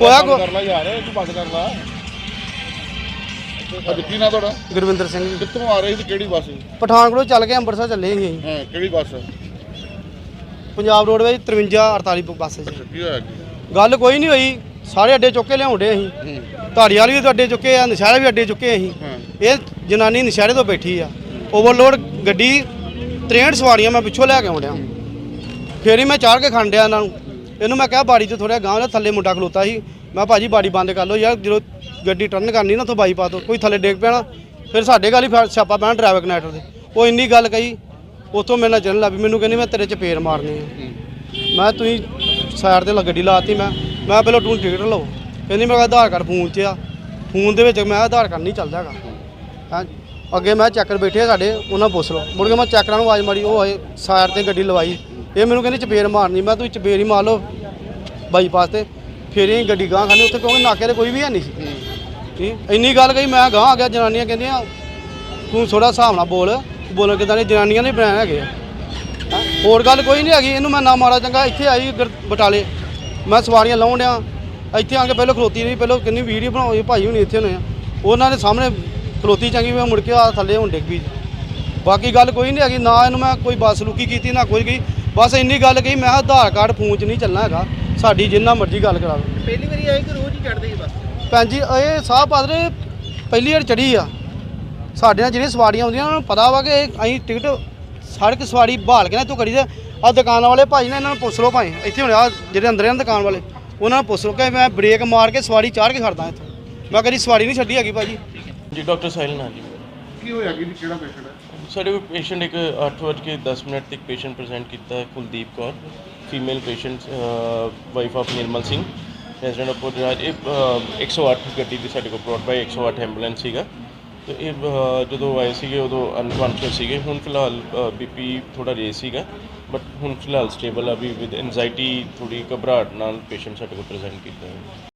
ਹੋਇਆ ਕੋ ਕਰ ਲਾ ਯਾਰ ਤੂੰ ਬੰਦ ਕਰ ਲਾ। ਅੱਜ ਕੀ ਨਾ ਤੁਹਾਡਾ? ਗੁਰਵਿੰਦਰ ਸਿੰਘ ਜੀ। ਕਿੱਥੋਂ ਆ ਰਹੇ ਸੀ ਕਿਹੜੀ ਬੱਸ ਪਠਾਨਕੋਟ ਚੱਲ ਕੇ ਅੰਮ੍ਰਿਤਸਰ ਚੱਲੇ ਸੀ ਅਸੀਂ। ਹਾਂ ਕਿਹੜੀ ਬੱਸ? ਪੰਜਾਬ ਰੋਡਵੇਜ਼ 53 48 ਬੱਸ 'ਚ ਕੀ ਹੋਇਆ ਕੀ ਗੱਲ ਕੋਈ ਨਹੀਂ ਹੋਈ। ਸਾਰੇ ਅੱਡੇ ਚੁੱਕ ਕੇ ਲਿਆਉਂਦੇ ਅਸੀਂ। ਹੂੰ। ਧਾਰੀਵਾਲ ਵੀ ਅੱਡੇ ਚੁੱਕੇ ਆ ਨਸ਼ਹਿਰੇ ਵੀ ਅੱਡੇ ਚੁੱਕੇ ਅਸੀਂ। ਹਾਂ। ਇਹ ਜਨਾਨੀ ਨਸ਼ਹਿਰੇ ਤੋਂ ਬੈਠੀ ਆ। ਓਵਰਲੋਡ ਗੱਡੀ 63 ਸਵਾਰੀਆਂ ਮੈਂ ਪਿੱਛੋਂ ਲੈ ਕੇ ਆਉਂਦਿਆ ਫੇਰ ਹੀ ਮੈਂ ਚਾੜ ਕੇ ਖੰਡਿਆ ਇਹਨਾਂ ਨੂੰ। ਇਹਨੂੰ ਮੈਂ ਕਿਹਾ ਬਾੜੀ 'ਚ ਥੋੜਾ ਗਾਂਹ ਦਾ ਥੱਲੇ ਮੁੰਡਾ ਖਲੋਤਾ ਸੀ। ਮੈਂ ਭਾਜੀ ਬਾੜੀ ਬੰਦ ਕਰ ਲਓ ਯਾਰ, ਜਦੋਂ ਗੱਡੀ ਟਰਨ ਕਰਨੀ ਨਾ ਉੱਥੋਂ ਬਾਈਪਾਸ ਤੋਂ, ਕੋਈ ਥੱਲੇ ਡੇਗ ਪੈਣਾ ਫਿਰ ਸਾਡੇ ਗੱਲ ਹੀ ਫਿਰ ਸਿਆਪਾ ਪੈਣਾ ਡਰਾਈਵਰ ਕਨੈਕਟਰ ਦੇ। ਉਹ ਇੰਨੀ ਗੱਲ ਕਹੀ, ਉੱਥੋਂ ਮੇਰੇ ਨਾਲ ਚੱਲਣ ਲੱਗ ਪਈ, ਮੈਨੂੰ ਕਹਿੰਦੀ ਮੈਂ ਤੇਰੇ 'ਚ ਪੇਰ ਮਾਰਨੀ ਹੈ ਮੈਂ ਤੁਸੀਂ ਸਾਈਡ ਤੇ ਲ- ਗੱਡੀ ਲਾਤੀ, ਮੈਂ ਮੈਂ ਪਹਿਲਾਂ ਤੂੰ ਟਿਕਟ ਲਓ। ਕਹਿੰਦੀ ਮੇਰਾ ਆਧਾਰ ਕਾਰਡ ਫੋਨ 'ਚ ਆ। ਫੋਨ ਦੇ ਵਿੱਚ ਮੈਂ ਆਧਾਰ ਕਾਰਡ ਨਹੀਂ ਚੱਲਦਾ ਹੈਗਾ। ਹਾਂ, ਅੱਗੇ ਮੈਂ ਚੱਕਰ ਬੈਠੇ ਆ ਸਾਡੇ, ਉਹਨਾਂ ਪੁੱਛ ਲਓ। ਮੁੜ ਕੇ ਮੈਂ ਚੱਕਰਾਂ ਨੂੰ ਆਵਾਜ਼ ਮਾਰੀ, ਉਹ ਆਏ ਸਾਈਡ ਤੇ ਗੱਡੀ ਲਵਾਈ। ਇਹ ਮੈਨੂੰ ਕਹਿੰਦੀ ਚਪੇੜ ਮਾਰਨੀ। ਮੈਂ ਤੂੰ ਚਪੇੜ ਹੀ ਮਾਰ ਲਓ ਬਾਈਪਾਸ ਤੇ। ਫਿਰ ਇਹ ਗੱਡੀ ਗਾਂ ਖਾਣੀ ਉੱਥੇ ਕਿਉਂਕਿ ਨਾਕੇ ਤੇ ਕੋਈ ਵੀ ਹੈ ਨਹੀਂ ਸੀ। ਠੀਕ? ਇੰਨੀ ਗੱਲ ਕਹੀ, ਮੈਂ ਗਾਂ ਆ ਗਿਆ, ਜਨਾਨੀਆਂ ਕਹਿੰਦੀਆਂ, ਤੂੰ ਥੋੜਾ ਹਿਸਾਬ ਨਾਲ ਬੋਲ। ਬੋਲਣ ਕਿਦਾਂ ਨੇ ਜਨਾਨੀਆਂ ਨੇ ਬਣਾਇਆ ਹੈਗੇ ਆ। ਹੋਰ ਗੱਲ ਕੋਈ ਨਹੀਂ ਹੈਗੀ, ਇਹਨੂੰ ਮੈਂ ਨਾ ਮਾਰਾ ਚੰਗਾ ਇੱਥੇ ਆਈ ਬਟਾਲੇ। ਮੈਂ ਸਵਾਰੀਆਂ ਲਾਉਣ ਡਿਆ। ਇੱਥੇ ਆ ਕੇ ਪਹਿਲਾਂ ਖਲੋਤੀ ਰਹੀ, ਪਹਿਲਾਂ ਕਿੰਨੀ ਵੀਡੀਓ ਬਣਾਈ ਭਾਈ ਹੁਣੀ ਇੱਥੇ ਹੋਣੇ ਆ। ਉਹਨਾਂ ਦੇ ਸਾਹਮਣੇ ਖਲੋਤੀ ਚੰਗੀ, ਮੈਂ ਮੁੜ ਕੇ ਆ ਥੱਲੇ ਹੁਣ ਡਿੱਗ ਪਈ। ਬਾਕੀ ਗੱਲ ਕੋਈ ਨਹੀਂ ਹੈਗੀ, ਨਾ ਇਹਨੂੰ ਮੈਂ ਕੋਈ ਬੱਸ ਲੁਕੀ ਕੀਤੀ, ਨਾ ਕੋਈ ਗਈ। ਬਸ ਇੰਨੀ ਗੱਲ ਕਹੀ ਮੈਂ ਕਿਹਾ ਆਧਾਰ ਕਾਰਡ ਫੋਨ 'ਚ ਨਹੀਂ ਚੱਲਣਾ ਹੈਗਾ। ਸਾਡੀ ਜਿੰਨਾ ਮਰਜ਼ੀ ਗੱਲ ਕਰਾ ਲਓ ਪਹਿਲੀ ਵਾਰੀ ਆਏ ਕਿ ਰੋਜ਼ ਹੀ ਚੜਦੇ ਸੀ ਬੱਸ? ਭੈਣ ਜੀ ਇਹ ਸਾਹ ਪਾਦਰੇ ਪਹਿਲੀ ਵਾਰ ਚੜੀ ਆ। ਸਾਡੇ ਨਾਲ ਜਿਹੜੀਆਂ ਸਵਾਰੀਆਂ ਆਉਂਦੀਆਂ ਉਹਨਾਂ ਨੂੰ ਪਤਾ ਵਾ ਕਿ ਇਹ ਅਸੀਂ ਟਿਕਟ ਸੜਕ ਸਵਾਰੀ ਬਹਾਲ ਕੇ ਨਾ ਤੂੰ ਕਰੀ ਦੇ। ਆ ਦੁਕਾਨਾਂ ਵਾਲੇ ਭਾਈ ਨੇ ਇਹਨਾਂ ਨੂੰ ਪੁੱਛ ਲਓ ਭਾਈ ਇੱਥੇ ਹੁਣ ਆ ਜਿਹੜੇ ਅੰਦਰ ਆ ਨਾ ਦੁਕਾਨ ਵਾਲੇ ਉਹਨਾਂ ਨੂੰ ਪੁੱਛ ਲਓ ਕਿ ਮੈਂ ਬ੍ਰੇਕ ਮਾਰ ਕੇ ਸਵਾਰੀ ਚਾੜ ਕੇ ਖੜਦਾ ਇੱਥੋਂ। ਮੈਂ ਕਦੀ ਸਵਾਰੀ ਨਹੀਂ ਛੱਡੀ ਹੈਗੀ ਭਾਜੀ। ਜੀ ਡਾਕਟਰ ਸਾਹਿਲ ਨਾਲ ਜੀ। ਕੀ ਹੋਇਆ? ਕੀ ਕਿਹੜਾ ਪੇਸ਼ੈਂਟ ਹੈ? ਸਾਡੇ ਕੋਲ ਪੇਸ਼ੈਂਟ ਇੱਕ 8 ਵਜੇ ਕੇ 10 ਮਿੰਟ ਤੱਕ ਪੇਸ਼ੈਂਟ ਪ੍ਰੈਜ਼ੈਂਟ ਕੀਤਾ ਹੈ Kuldeep Kaur female patient wife of Nirmal Singh resident of ਰਾਜ ਇਹ ਅਹ, 108 ਗੱਡੀ ਦੀ ਸਾਡੇ ਕੋਲ ਬ੍ਰੌਡ ਬਾਈ 108 ਐਂਬੂਲੈਂਸ ਸੀਗਾ। ਤੇ ਇਹ ਅਹ, ਜਦੋਂ ਆਏ ਸੀਗੇ ਉਦੋਂ ਅਨਕੌਂਸ਼ੀਅਸ ਸੀਗੇ। ਹੁਣ ਫਿਲਹਾਲ ਬੀਪੀ ਥੋੜਾ ਰੇਸ ਸੀਗਾ ਬਟ ਹੁਣ ਫਿਲਹਾਲ ਸਟੇਬਲ ਆ। ਵੀ ਵਿਦ ਐਂਜ਼ਾਈਟੀ ਥੋੜੀ ਘਬਰਾਹਟ ਨਾਲ ਪੇਸ਼ੈਂਟ ਸਾਡੇ ਕੋਲ ਪ੍ਰੈਜ਼ੈਂਟ ਕੀਤਾ ਹੈ।